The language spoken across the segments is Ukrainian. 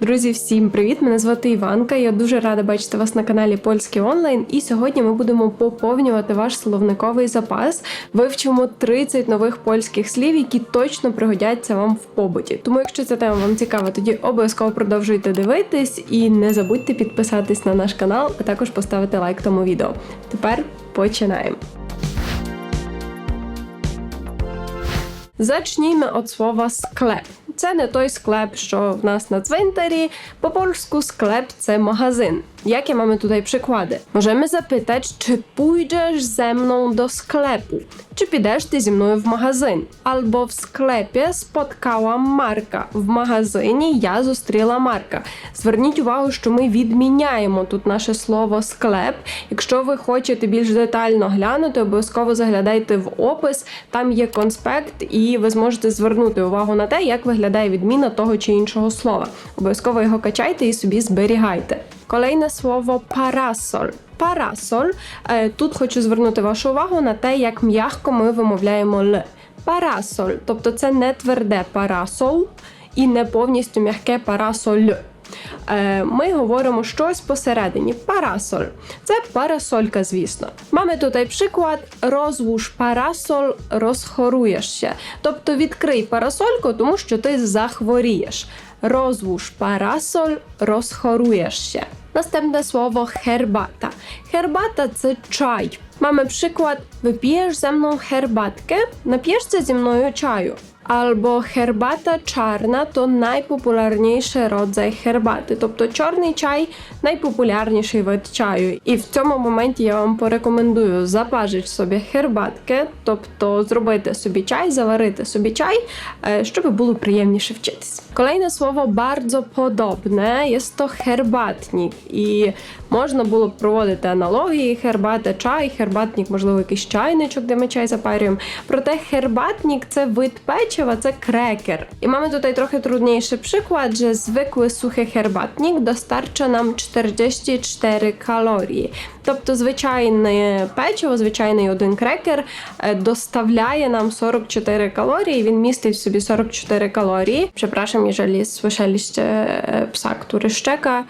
Друзі, всім привіт! Мене звати Іванка. Я дуже рада бачити вас на каналі Польський онлайн. І сьогодні ми будемо поповнювати ваш словниковий запас. Вивчимо 30 нових польських слів, які точно пригодяться вам в побуті. Тому, якщо ця тема вам цікава, тоді обов'язково продовжуйте дивитись і не забудьте підписатись на наш канал, а також поставити лайк тому відео. Тепер починаємо. Zacznijmy od słowa sklep. Це не той склеп, що в нас на цвинтарі. По польську склеп це магазин. Jakie mamy tutaj przykłady? Możemy zapytać, czy pójdziesz ze mną do sklepu? Czy підеш ти зі мною в магазин? Albo в скlepі spotkałam Марка. В магазині я зустріла Марка. Зверніть увагу, що ми відміняємо тут наше слово склеп. Якщо ви хочете більш детально глянути, обов'язково заглядайте в опис. Там є конспект, і ви зможете звернути увагу на те, як виглядає відміна того чи іншого слова. Обов'язково його качайте і собі зберігайте. Kolejne słowo parasol. Парасоль. Тут хочу звернути вашу увагу на те, як м'ягко ми вимовляємо л. Парасоль, тобто це не тверде парасол і не повністю м'яке парасоль. Е, Ми говоримо щось посередині. Парасоль. Це парасолька, звісно. Mamy tutaj przykład. Розлуж парасоль, розхоруєш się. Тобто відкрий парасольку, тому що ти захворієш. Розлуж парасоль, розхоруєш się. Następne słowo herbata. Herbata це чай. Mamy przykład. Wypijesz ze mną herbatkę? Napijesz зі мною чаю. Albo herbata czarna to najpopularniejszy rodzaj herbaty. Тобто чорний чай найпопулярніший вид чаю. І в цьому моменті я вам порекомендую запажити собі хербатки, тобто зробити собі чай, заварити собі чай, е, щоб було приємніше вчитись. Kolejne słowo bardzo podobne jest to herbatnik. І можна було б проводити аналогії: хербата, чай, хербатник, можливо, якийсь чайничок, де ми чай запарюємо. Проте хербатник це вид peczewa, це крекер. I mamy tutaj trochę trudniejszy przykład, że zwykły suchy herbatnik dostarcza nam 44 kalorii. Тобто звичайне печиво, звичайний один крекер е, доставляє нам 44 калорії. Він містить в собі 44 калорії. Przepraszam, jeżeli słyszeliście e, psa, który szczeka.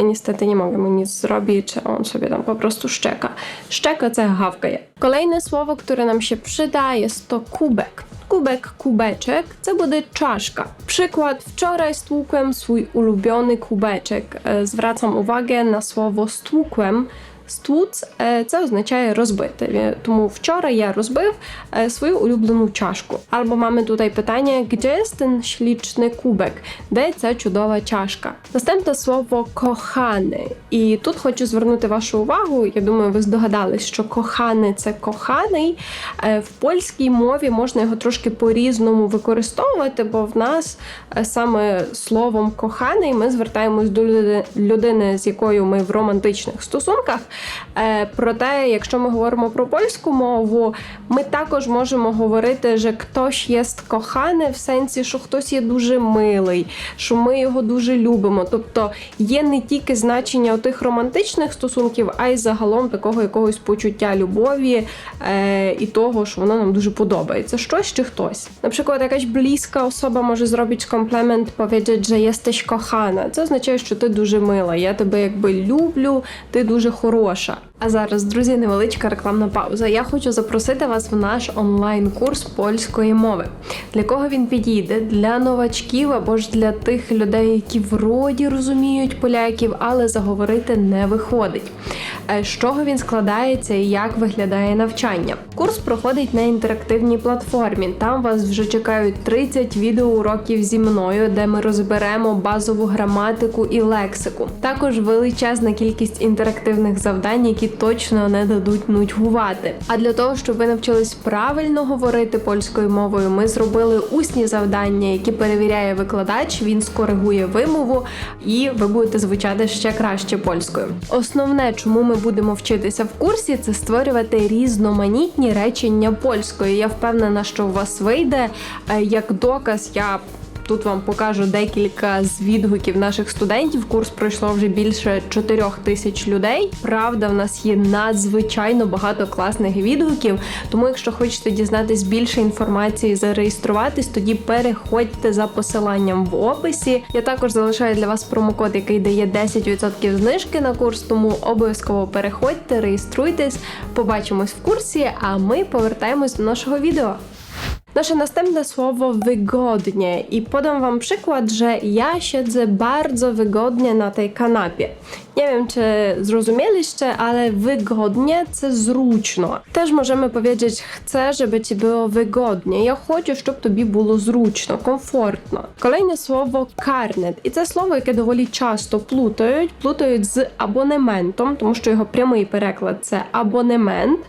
niestety nie mogę mu nic zrobić, on sobie tam po prostu szczeka. Szczeka, cechawka je. Kolejne słowo, które nam się przyda jest to kubek. Kubek, kubeczek, co będzie czaszka. Przykład, wczoraj stłukłem swój ulubiony kubeczek. E, zwracam uwagę na słowo stłukłem, Стуц е, це означає розбити. Тому вчора я розбив е, свою улюблену чашку. Або mamy tutaj pytanie, gdzie śliczny kubek? Де ця чудова чашка? Наступне слово коханий. І тут хочу звернути вашу увагу. Я думаю, ви здогадались, що коханий це коханий. Е, В польській мові можна його трошки по-різному використовувати, бо в нас саме словом коханий ми звертаємось до людини, з якою ми в романтичних стосунках. Е, Проте, якщо ми говоримо про польську мову, ми також можемо говорити, що хтось є коханий в сенсі, що хтось є дуже милий, що ми його дуже любимо. Тобто є не тільки значення тих романтичних стосунків, а й загалом такого якогось почуття любові е, і того, що воно нам дуже подобається. Щось чи хтось. Наприклад, якась близька особа може зробити комплімент, powiedzieć, що єстесь кохана. Це означає, що ти дуже мила. Я тебе якби люблю, ти дуже хороша. А зараз, друзі, невеличка рекламна пауза. Я хочу запросити вас в наш онлайн-курс польської мови. Для кого він підійде? Для новачків або ж для тих людей, які вроді розуміють поляків, але заговорити не виходить. Е, З чого він складається і як виглядає навчання? Курс проходить на інтерактивній платформі. Там вас вже чекають 30 відеоуроків зі мною, де ми розберемо базову граматику і лексику. Також величезна кількість інтерактивних завдань, які точно не дадуть нудьгувати. А для того, щоб ви навчились правильно говорити польською мовою, ми зробили усні завдання, які перевіряє викладач. Він скоригує вимову, і ви будете звучати ще краще польською. Основне, чому ми будемо вчитися в курсі, це створювати різноманітні речення польською. Я впевнена, що у вас вийде. Е, Як доказ, я Тут вам покажу декілька з відгуків наших студентів. Курс пройшло вже більше 4 тисяч людей. Правда, в нас є надзвичайно багато класних відгуків. Тому, якщо хочете дізнатись більше інформації, зареєструватись, тоді переходьте за посиланням в описі. Я також залишаю для вас промокод, який дає 10% знижки на курс. Тому обов'язково переходьте, реєструйтесь. Побачимось в курсі. А ми повертаємось до нашого відео. Nasze następne słowo wygodnie i podam Wam przykład, że ja siedzę bardzo wygodnie na tej kanapie. Nie wiem, czy zrozumieliście, ale wygodnie це зручно. Теж можemy powiedzieć chcę, żeby Ci było wygodnie. Я хочу, щоб тобі було зручно, комфортно. Kolejne słowo karnet. І це слово, яке доволі часто плутають, плутають з абонементом, тому що його прямий переклад це абонемент,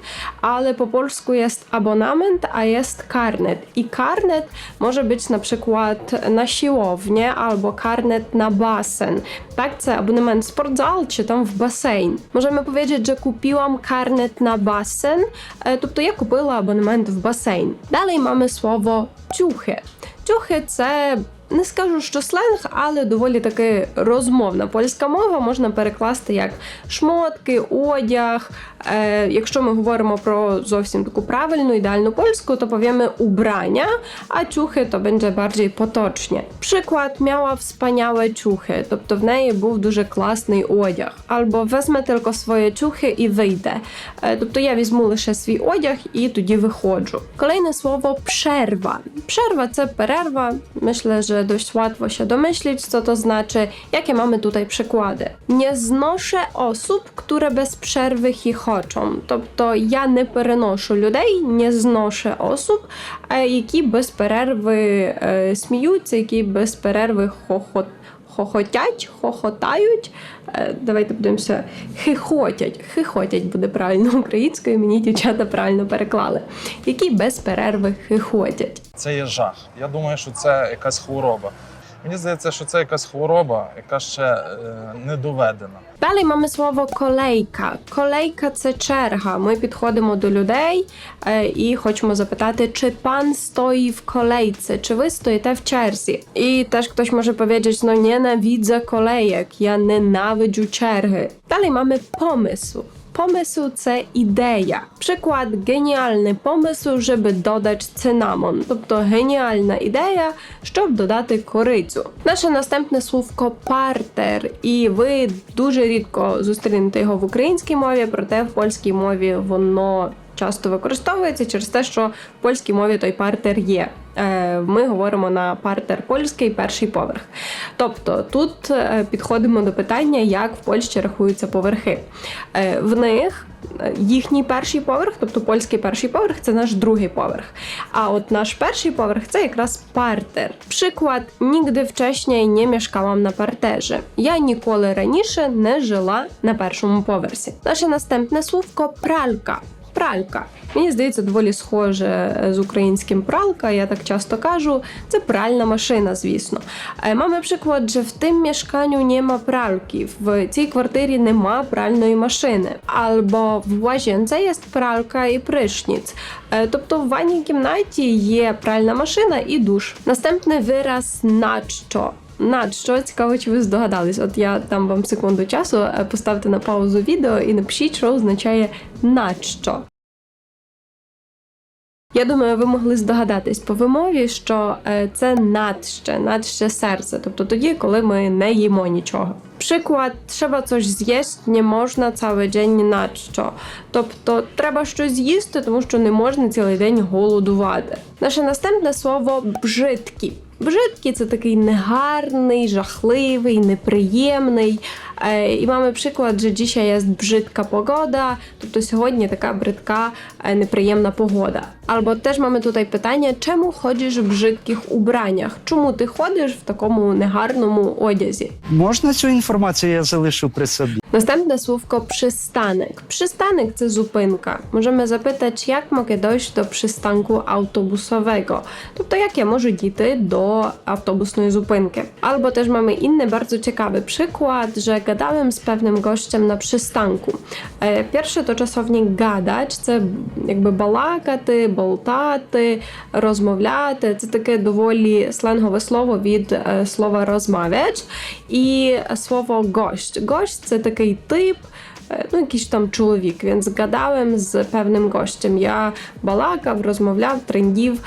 ale po polsku jest abonament, a jest karnet. I karnet może być na przykład na siłownię albo karnet na basen. Tak, це абонемент в спортзал чи там в басейн. Можемо powiedzieć, że kupiłam karnet na basen, е, тобто я купила абонемент в басейн. Далі маємо слово ciuchy. Ciuchy – це не скажу, що сленг, але доволі таки розмовна польська мова можна перекласти як шмотки, одяг. Е, якщо ми говоримо про зовсім таку правильну, ідеальну польську, то powiemy ubrania, a ciuchy to będzie bardziej potocznie. Przykład miała wspaniałe ciuchy, тобто в неї був дуже класний одяг. Або wezmę tylko swoje ciuchy i wyjdę. Е, тобто я візьму лише свій одяг і тоді виходжу. Kolejne słowo przerwa. Przerwa це перерва. Myślę, że dość łatwo się domyślić, co to znaczy. Jakie mamy tutaj przykłady? Nie znoszę osób, które bez przerwy chichoczą. Тобто я не переношу людей, не зношу осіб, е, які без перерви е, сміються, які без перерви хохот. Хохотять, хохотають. Е, Давайте подивимося. Хихотять. Хихотять буде правильно українською. Мені дівчата правильно переклали. Які без перерви хихотять. Це є жах. Я думаю, що це якась хвороба. Мені здається, що це якась хвороба, яка ще е, не доведена. Далі маємо слово колейка. Колейка це черга. Ми підходимо до людей е, і хочемо запитати, чи пан стоїть в колейці, чи ви стоїте в черзі. І теж хтось може powiedzieć, no nienawidzę kolejek, я ненавиджу черги. Далі маємо помисł. Pomysł це ідея. Przykład геніальний pomysł, żeby додати цинамон. Тобто геніальна ідея, щоб додати корицю. Наше наступне словко партер, і ви дуже рідко зустрінете його в українській мові, проте в польській мові воно часто використовується через те, що в польській мові той партер є. Е, Ми говоримо на партер польський перший поверх. Тобто тут е, підходимо до питання, як в Польщі рахуються поверхи. Е, В них їхній перший поверх, тобто польський перший поверх, це наш другий поверх. А от наш перший поверх це якраз партер. Przykład nigdy wcześniej nie mieszkałam na parterze. Я ніколи раніше не жила на першому поверсі. Наше наступне словко пралька. Пралька. Мені здається, доволі схоже е, з українським пралка, я так часто кажу. Це пральна машина, звісно. Е, przykład, że w tym mieszkaniu nie ma pralki. В цій квартирі нема пральної машини. Або в łazience jest pralka і prysznic. Е, Тобто в ванній кімнаті є пральна машина і душ. Наступний вираз начо. Надщо цікаво, чи ви здогадались? От я дам вам секунду часу, поставте на паузу відео і напишіть, що означає надщо. Я думаю, ви могли здогадатись по вимові, що е, це надще, надще серце, тобто тоді, коли ми не їмо нічого. Przykład, trzeba coś zjeść, nie można cały dzień надщо. Тобто треба щось з'їсти, тому що не можна цілий день голодувати. Наше наступне слово бжиткі. Бжиткі це такий негарний, жахливий, неприємний. Е, І маємо приклад, що dzisiaj jest бжитка погода, тобто сьогодні така бридка, е, неприємна погода. Або теж маємо тут питання, чому ходиш в бжитких убраннях? Чому ти ходиш в такому негарному одязі? Можна цю інформацію я залишу при собі? Następne słówko przystanek. Przystanek це зупинка. Możemy zapytać, jak mogę dojść do przystanku autobusowego. Тобто, як я можу дійти до автобусної зупинки. Albo też mamy inny bardzo ciekawy przykład, że gadałem z pewnym gościem na przystanku. E, Pierwsze to czasownik gadać, це якби балакати, болтати, розмовляти. Це таке доволі сленгове слово від слова розмовляч. І слово гость. Гость це такий тип. Ну, якийсь там чоловік. Він згадałem з певним гостем. Я балакав, розмовляв, трендів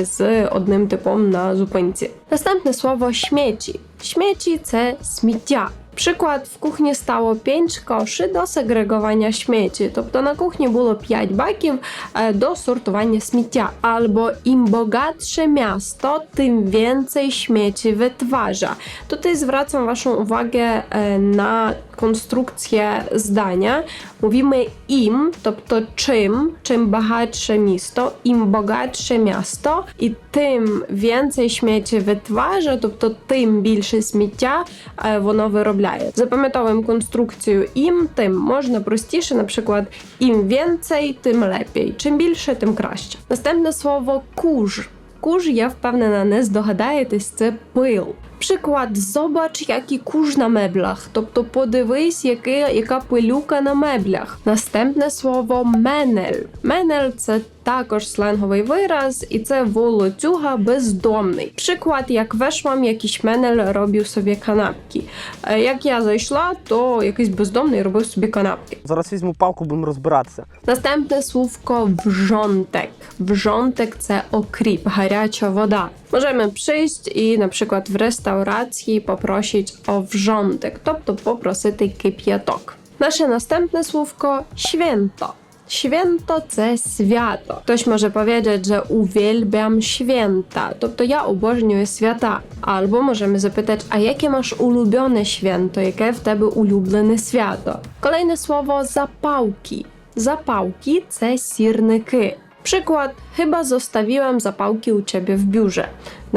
з одним типом на зупинці. Наступне слово śmieci. Śmieci – це сміття. Przykład, w kuchni stało 5 koszy do segregowania śmieci, тобто на кухні було 5 баків е, до сортування сміття. Albo im bogatsze miasto, tym więcej śmieci wytwarza. Tutaj zwracam Waszą uwagę e, na konstrukcję zdania. Mówimy im, тобто czym, czym bogatsze miasto, im bogatsze miasto і тим więcej śmieci тобто тим більше сміття е, воно виробляє. Запам'ятовуємо конструкцію ім, тим можна простіше, наприклад, ім więcej, тим lepiej. Чим більше, тим краще. Наступне слово куж. Куж, я впевнена, не здогадаєтесь, це пил. Приклад, зобач, який куж на меблях. Тобто подивись, яке, яка пилюка на меблях. Наступне слово менель. Менель це також сленговий вираз, і це волоцюга бездомний. Приклад, як вeszłam, jakiś менель робив собі канапки. Е, Як я зайшла, то якийсь бездомний робив собі канапки. Зараз візьму палку, будемо розбиратися. Настępne słówko wrzątek. Wrzątek це окріп, гаряча вода. Możemy przyjść і, на przykład, в restauracji poprosić o wrzątek, тобто попросити кип'яток. Наше настępne słówko święto. Święto це свято. Хтось може powiedzieć, że uwielbiam święta, тобто я обожнюю свята. Або можемо запитати, а яке masz ulubione święto, яке в тебе улюблене свято? Kolejne słowo zapałki. Zapałki це сірники. Przykład, chyba zostawiłem zapałki u ciebie w biurze.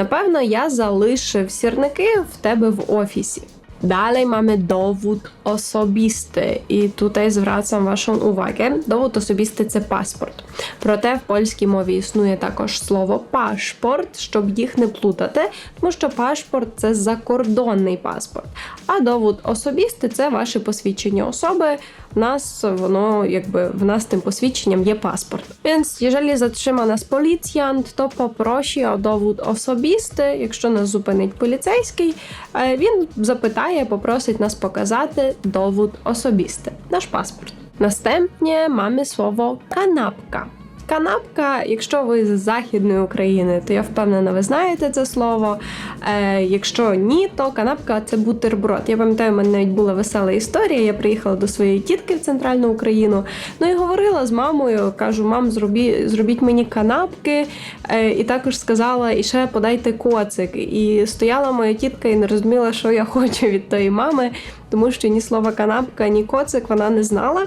Pewno ja залишив сірники в тебе в офісі. Dalej mamy dowód osobisty i tutaj zwracam Waszą uwagę. Dowód osobisty це паспорт. Проте в польській мові існує також слово пашпорт, щоб їх не плутати, тому що пашпорт це закордонний паспорт. А довод особистий це ваше посвідчення особи. Нас воно якби в нас тим посвідченням є паспорт. Jeżeli zatrzyma nas policjant, to poprosi o dowód osobisty. Якщо нас зупинить поліцейський, е, він запитає, попросить нас показати довод особистий, наш паспорт. Настępnie mamy słowo канапка. Канапка, якщо ви з Західної України, то я впевнена, ви знаєте це слово. Е, якщо ні, то канапка це бутерброд. Я пам'ятаю, в мене навіть була весела історія. Я приїхала до своєї тітки в центральну Україну. Ну і говорила з мамою. Кажу, мам, зробі, зробіть мені канапки. Е, і також сказала, і ще подайте коцик. І стояла моя тітка і не розуміла, що я хочу від тої мами, тому що ні слова канапка, ні коцик вона не знала.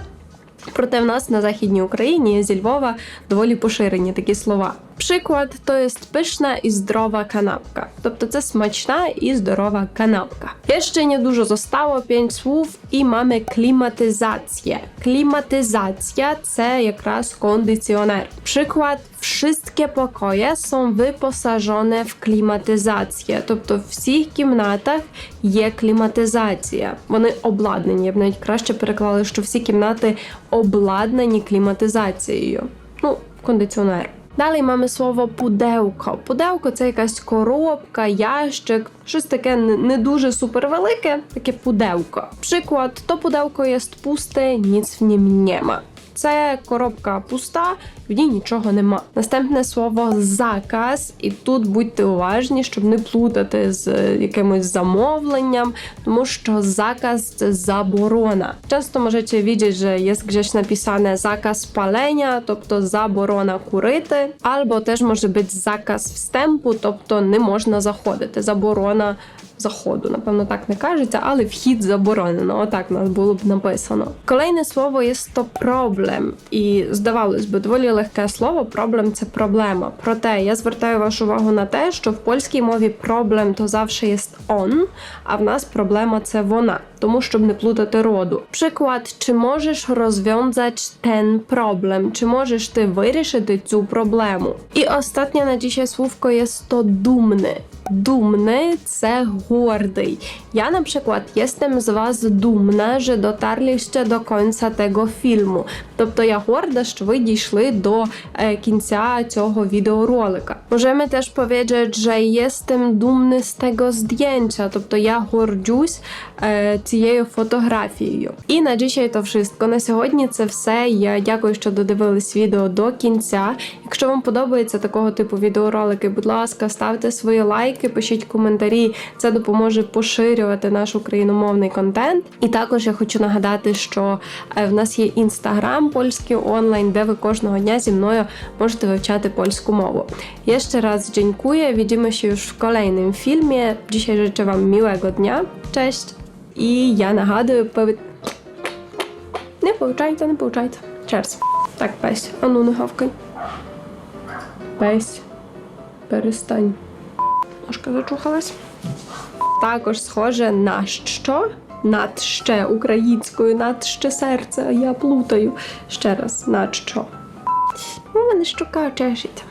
Проте в нас на західній Україні зі Львова доволі поширені такі слова. Приклад то є пишна і здорова канапка. Тобто це смачна і здорова канапка. Jeszcze nie dużo zostało, 5 słów і mamy klimatyzację. Klimatyzacja це якраз кондиціонер. Приклад Wszystkie pokoje są wyposażone w klimatyzację, тобто в всіх кімнатах є кліматизація. Вони обладнані. Я б навіть краще переклала, що всі кімнати обладнані кліматизацією. Ну, кондиціонер. Далі маємо слово пуделка. Пудевко це якась коробка, ящик, щось таке не дуже супервелике, таке пуделка. Приклад, то пудевко є пусте, ніц в нім нема. Це коробка пуста, в ній нічого нема. Наступне слово заказ, і тут будьте уважні, щоб не плутати з е, якимось замовленням, тому що заказ це заборона. Часто можете widzieć, że jest gdzieś napisane zakaz palenia, тобто заборона курити, або теж може бути заказ встемпу, тобто не можна заходити. Заборона заходу, напевно, так не кажеться, але вхід заборонено. Отак у нас було б написано. Kolejne słowo jest to problem, і здавалось би, доволі легке слово проблем це проблема. Проте я звертаю вашу увагу на те, що в польській мові проблем то завжди є он, а в нас проблема це вона. Тому щоб не плутати роду. Przykład, чи можеш розв'язати ten problem? Чи можеш ти вирішити цю проблему? І останнє на dzisiaj słówko jest to dumny. Dumny це гордий. Ja na przykład jestem z was dumna, że dotarliście do końca tego filmu. Тобто я горда, що ви дійшли до е, кінця цього відеоролика. Możemy też powiedzieć, że jestem dumny z tego zdjęcia, тобто я горджусь е, цією фотографією. І на dzisiaj то wszystko. На сьогодні це все. Я дякую, що додивились відео до кінця. Якщо вам подобається такого типу відеоролики, будь ласка, ставте свої лайки, пишіть коментарі. Це допоможе поширювати наш україномовний контент. І також я хочу нагадати, що е, в нас є інстаграм польський онлайн, де ви кожного дня зі мною можете вивчати польську мову. Jeszcze raz dziękuję. Widzimy się już w kolejnym filmie. Dzisiaj życzę Wam miłego dnia. Cześć! I ja нагадую, пови... не pouczajcie, не pouczajcie. Cheers. А ну не гавкай. Песь. Перестань. Ножка зачухалась. Також схоже на що? Над ще українською, над ще серце, я плутаю. Ще раз, над що. У мене щока чешить.